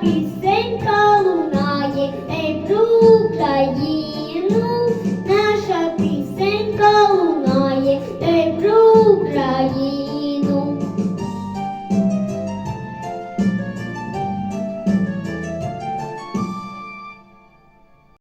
пісенька лунає, ей про наша пісенька лунає, ей про Україну.